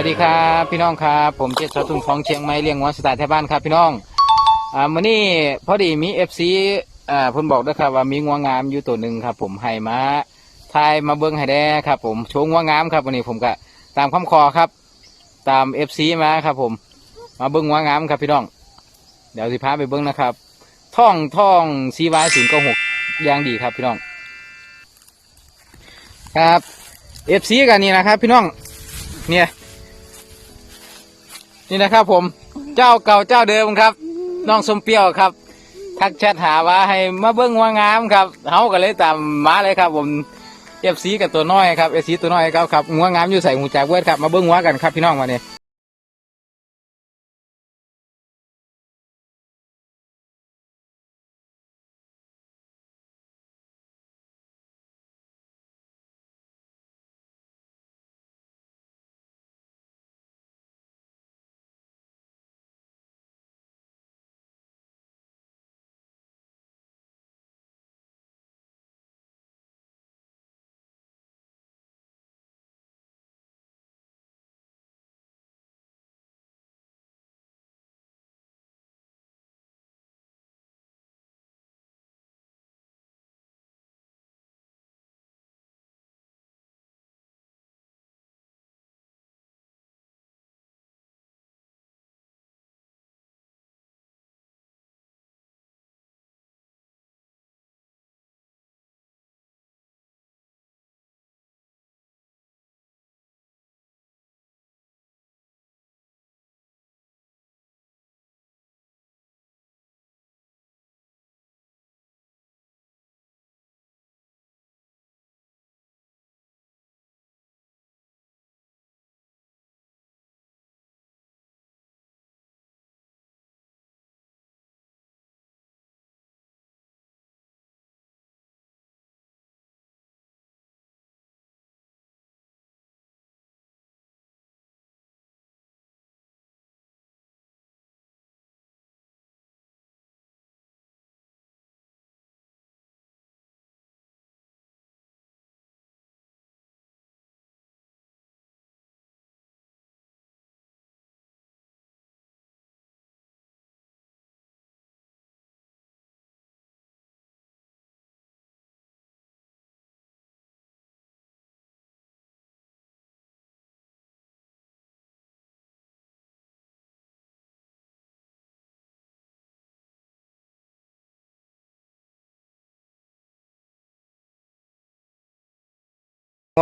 วัสดีครับพี่น้องครับผมเจษสทุ่งของเชียงใหม่เลี้ยงวัวสไตล์ไทยบ้านครับพี่น้องอ่ามื่อนี้พอดีมีเอฟซีอ่าเพิ่นบอกด้วยครับว่ามีงัวงามอยู่ตัวหนึ่งครับ ผมให้มาทายมาเบิ้งให้ได้ครับ ผมโชว์งัวงามครับวันนี้ผมก็ตามคำขอครับ ตามเอฟซีมาครับ ผม มาเบิ้งงัวงามครับพี่น้อง เดี๋ยวสิพาไปเบิ้งนะครับ ท่องท่องซีวายศูนย์เก้าหกยางดีครับพี่น้อง ครับเอฟซีกันนี่นะครับ พี่น้อง เนี่ย นี่นะครับผมเจ้าเก่าเจ้าเดิมครับ น้องสมเปรียวครับ ทักแชทหาว่าให้มาเบิ้งว่างามครับเฮาก็เลยตามมาเลยครับ ผมเอฟซีกับตัวน้อยครับเอฟซีตัวน้อยครับครับงัวงามอยู่ใส่หูจากเวิร์ดครับมาเบิ้งวัวกันครับพี่น้องมาเนี่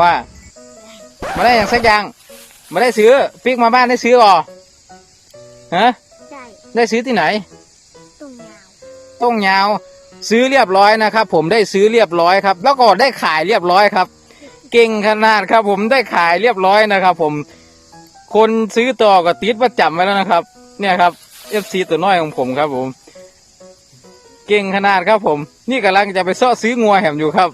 ว่ามาได้อย่างสักอย่างมาได้ซื้อปิกมาบ้านได้ซื้อหรอฮะได้ได้ซื้อที่ไหนตรงยาวต้องยาว ซื้อเรียบร้อยนะครับ ผมได้ซื้อเรียบร้อยครับ แล้วก็ได้ขายเรียบร้อยครับ เก่งขนาดครับ ผมได้ขายเรียบร้อยนะครับ ผม คนซื้อต่อก็ติดประจำไว้แล้วนะครับ เนี่ยครับเอฟซีตัวน้อยของผมครับ ผม เก่งขนาดครับ ผม นี่กำลังจะไปซ่อซื้องัวแหมอยู่ครับ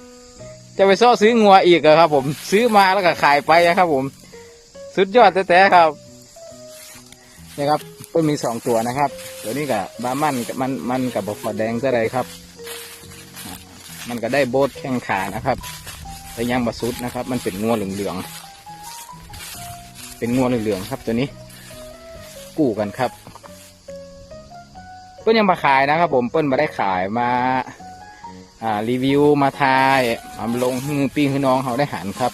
จะไปซ่อซื้องัวอีกครับ ผม ซื้อมาแล้วก็ขายไปนะครับ ผม สุดยอดแต่ๆครับนี่ครับก็มีสองตัวนะครับ ตัวนี้กับบามันมันมันกับบกอดแดงเท่าไรครับ มันก็ได้โบดแข้งขานะครับแต่ยังบสุดนะครับ มันเป็นงัวเหลืองๆเป็นงัวเหลืองๆครับ ตัวนี้ กู้กันครับเปิ้ลยังมาขายนะครับ ผมเปิ้ลมาได้ขายมา อ่ารีวิวมาทายมาลงให้ปีให้น้องเขาได้หันครับ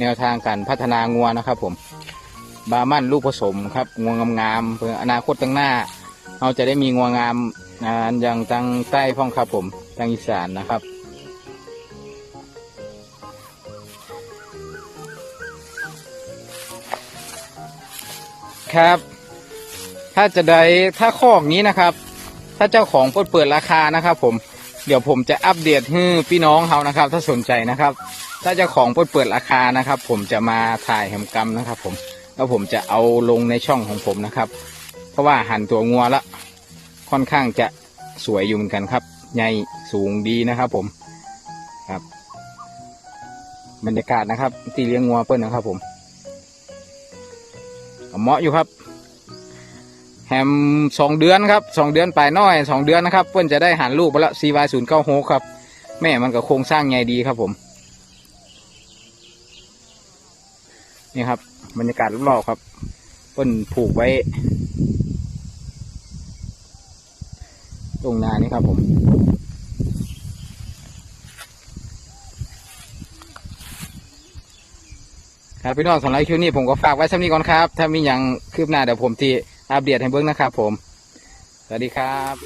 แนวทางการพัฒนางัวนะครับ ผม บามันลูกผสมครับงัวงามๆเพื่ออนาคตตั้งหน้าเราจะได้มีงัวงามอ่าอย่างทางใต้พ้องครับผมทางอีสานนะครับครับ ถ้าจะได้ถ้าคอกนี้นะครับ ถ้าเจ้าของเปิดเปิดราคานะครับผม เดี๋ยวผมจะอัปเดตให้พี่น้องเขานะครับ ถ้าสนใจนะครับ ถ้าเจ้าของเปิดเปิดราคานะครับ ผมจะมาถ่ายแหมกรรมนะครับ ผมแล้วผมจะเอาลงในช่องของผมนะครับ เพราะว่าหันตัวงัวละค่อนข้างจะสวยอยู่เหมือนกันครับใหญ่สูงดีนะครับผมครับ บรรยากาศนะครับ ตีเลี้ยงงัวเปิ้ลนะครับ ผมเหมาะอยู่ครับ แฮมสองเดือนครับสองเดือนไปน้อยสองเดือนนะครับเปิ้ลจะได้หันลูกไปละ CY ศูนย์เก้าหครับ แม่มันก็โครงสร้างใหญ่ดีครับผมนี่ครับ บรรยากาศรอบๆครับเปิ้นผูกไว้ ตรงนานี่ครับผมครับพี่น้องสำหรับคลิวนี้ผมก็ฝากไว้สักนี้ก่อนครับ ถ้ามีอย่างคืบหน้าเดี๋ยวผมที่ อัปเดตให้เบิ้งนะครับผม สวัสดีครับ